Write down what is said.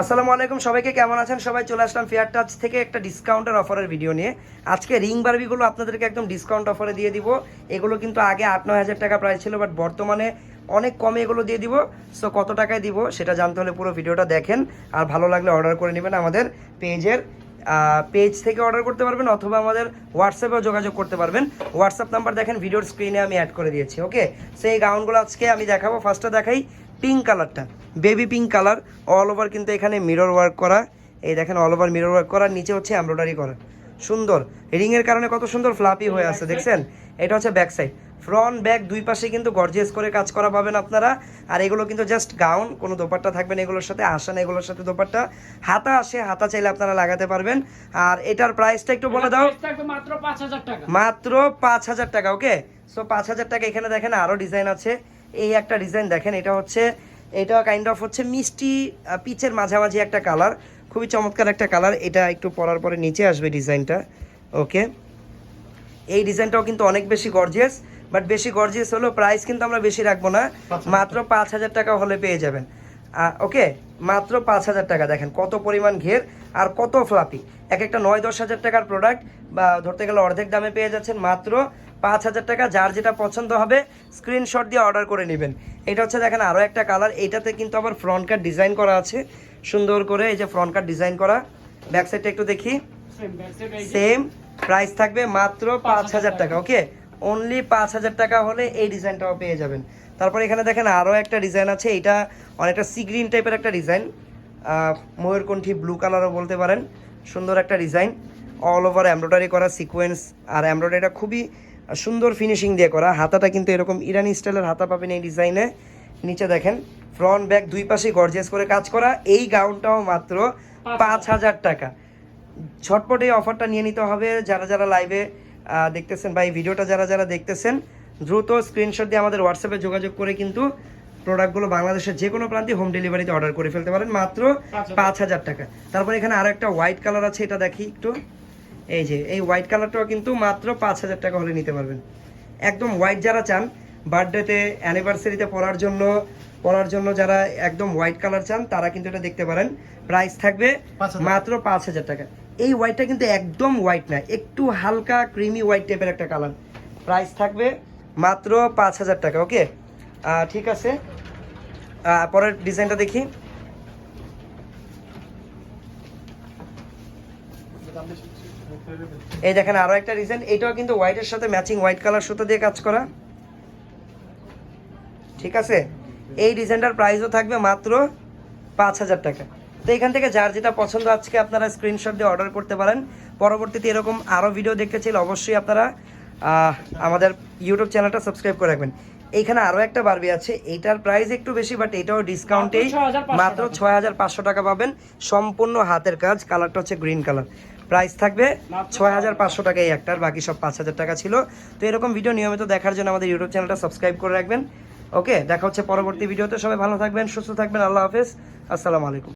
আসসালামু আলাইকুম, সবাইকে কেমন আছেন? সবাই চলে আসলাম ফেয়ার টাচ থেকে একটা ডিসকাউন্টের অফারের ভিডিও নিয়ে। আজকে রিং বারবিগুলো আপনাদেরকে একদম ডিসকাউন্ট অফারে দিয়ে দিব। এগুলো কিন্তু আগে আট নয় হাজার টাকা প্রাইস ছিল বাট বর্তমানে অনেক কমে এগুলো দিয়ে দিব। সো কত টাকায় দিব সেটা জানতে হলে পুরো ভিডিওটা দেখেন। আর ভালো লাগলে অর্ডার করে নেবেন আমাদের পেজের পেজ থেকে অর্ডার করতে পারবেন অথবা আমাদের হোয়াটসঅ্যাপেও যোগাযোগ করতে পারবেন। হোয়াটসঅ্যাপ নাম্বার দেখেন ভিডিওর স্ক্রিনে আমি অ্যাড করে দিয়েছি ওকে সেই গাউনগুলো আজকে আমি দেখাবো। ফার্স্টে দেখাই পিঙ্ক কালারটা baby pink colour all over কিন্তু এখানে মিরর ওয়ার্ক করা। এই দেখেন অল ওভার মিরর ওয়ার্ক করা নিচে হচ্ছে এমব্রয়ডারি করা। সুন্দর। রিংয়ের কারণে কত সুন্দর ফ্লাপি হয়ে আছে দেখছেন? এটা হচ্ছে ব্যাক সাইড ফ্রন্ট ব্যাক দুই পাশে কিন্তু গর্জিয়াস করে কাজ করা পাবেন আপনারা। আর এগুলো কিন্তু জাস্ট গাউন কোনো দোপাট্টা থাকবেন এগুলোর সাথে আসে না এগুলোর সাথে দোপাট্টা। হাতা আসে হাতা চাইলে আপনারা লাগাতে পারবেন। আর এটার প্রাইসটা একটু বলে দাও। মাত্র পাঁচ হাজার টাকা। মাত্র পাঁচ হাজার টাকা ওকে সো পাঁচ হাজার টাকা এখানে দেখেন আরও ডিজাইন আছে। এই একটা ডিজাইন দেখেন এটা হচ্ছে এটা কাইন্ড অফ হচ্ছে মিষ্টি পিচের মাঝামাঝি একটা কালার খুবই চমৎকার একটা কালার এটা একটু পরার পরে নিচে আসবে ডিজাইনটা ওকে এই ডিজাইনটাও কিন্তু অনেক বেশি গর্জিয়াস বাট বেশি গর্জিয়াস হলেও প্রাইস কিন্তু আমরা বেশি রাখব না মাত্র পাঁচ হাজার টাকা হলে পেয়ে যাবেন। ওকে মাত্র পাঁচ হাজার টাকা দেখেন কত পরিমাণ ঘের আর কত ফ্লাপি এক একটা নয় দশ হাজার টাকার প্রোডাক্ট বা ধরতে গেলে অর্ধেক দামে পেয়ে যাচ্ছেন মাত্র পাঁচ হাজার টাকা যার যেটা পছন্দ হবে স্ক্রিনশট দিয়ে অর্ডার করে নেবেন। এটা হচ্ছে দেখেন আরও একটা কালার এটাতে কিন্তু আবার ফ্রন্ট কাট ডিজাইন করা আছে। সুন্দর করে এই যে ফ্রন্ট কাট ডিজাইন করা। ব্যাক সাইডটা একটু দেখি। সেম প্রাইস থাকবে মাত্র পাঁচ হাজার টাকা ওকে অনলি পাঁচ হাজার টাকা হলে এই ডিজাইনটাও পেয়ে যাবেন। তারপর এখানে দেখেন আরও একটা ডিজাইন আছে এটা অনেকটা সি গ্রিন টাইপের একটা ডিজাইন ময়ূরকণ্ঠী ব্লু কালারও বলতে পারেন। সুন্দর একটা ডিজাইন অল ওভার এমব্রয়ডারি করা সিকোয়েন্স আর এমব্রয়ডারিটা খুবই সুন্দর ফিনিশিং দিয়ে করা। হাতাটা কিন্তু এরকম ইরানি স্টাইলের হাতা পাবেন এই ডিজাইনে। নিচে দেখেন ফ্রন্ট ব্যাক দুই পাশে গর্জেস করে কাজ করা। এই গাউনটাও মাত্র পাঁচ হাজার টাকা। ঝটপট এই অফারটা নিয়ে নিতে হবে। যারা যারা লাইভে দেখতেছেন বা এই ভিডিওটা যারা যারা দেখতেছেন দ্রুত স্ক্রিনশট দিয়ে আমাদের হোয়াটসঅ্যাপে যোগাযোগ করে কিন্তু প্রোডাক্টগুলো বাংলাদেশের যে কোনো প্রান্তে হোম ডেলিভারিতে অর্ডার করে ফেলতে পারেন। মাত্র পাঁচ হাজার টাকা। তারপর এখানে আরও একটা হোয়াইট কালার আছে এটা দেখি একটু। এই যে এই হোয়াইট কালারটাও কিন্তু মাত্র পাঁচ হাজার টাকা হলে নিতে পারবেন। একদম হোয়াইট যারা চান বার্থডেতে অ্যানিভার্সারিতে পরার জন্য পরার জন্য যারা একদম হোয়াইট কালার চান তারা কিন্তু এটা দেখতে পারেন। প্রাইস থাকবে 5,000 মাত্র পাঁচ হাজার টাকা। এই হোয়াইটটা কিন্তু একদম হোয়াইট না একটু হালকা ক্রিমি হোয়াইট টাইপের একটা কালার প্রাইস থাকবে মাত্র পাঁচ হাজার টাকা ওকে ঠিক আছে। পরের ডিজাইনটা দেখি। এই দেখেন আরও একটা ডিজাইন এটাও কিন্তু হোয়াইটের সাথে ম্যাচিং হোয়াইট কালার সুতো দিয়ে কাজ করা। ঠিক আছে? এই ডিজাইনটার প্রাইসও থাকবে মাত্র পাঁচ হাজার টাকা। তো এখান থেকে যার যেটা পছন্দ আজকে আপনারা স্ক্রিনশট দিয়ে অর্ডার করতে পারেন। পরবর্তীতে এরকম আরও ভিডিও দেখতে চাইলে অবশ্যই আপনারা আমাদের ইউটিউব চ্যানেলটা সাবস্ক্রাইব করে রাখবেন। এইখানে আরও একটা বারবি আছে এইটার প্রাইস একটু বেশি বাট এটাও ডিসকাউন্টেই মাত্র 6,500 ছয় হাজার পাঁচশো টাকা পাবেন। সম্পূর্ণ হাতের কাজ কালারটা হচ্ছে গ্রিন কালার প্রাইস থাকবে ছয় হাজার পাঁচশো টাকা এই একটার বাকি সব পাঁচ হাজার টাকা ছিল। তো এরকম ভিডিও নিয়মিত দেখার জন্য আমাদের ইউটিউব চ্যানেলটা সাবস্ক্রাইব করে রাখবেন। ওকে দেখা হচ্ছে পরবর্তী ভিডিওতে সবাই ভালো থাকবেন সুস্থ থাকবেন। আল্লাহ হাফেজ। আসসালামু আলাইকুম।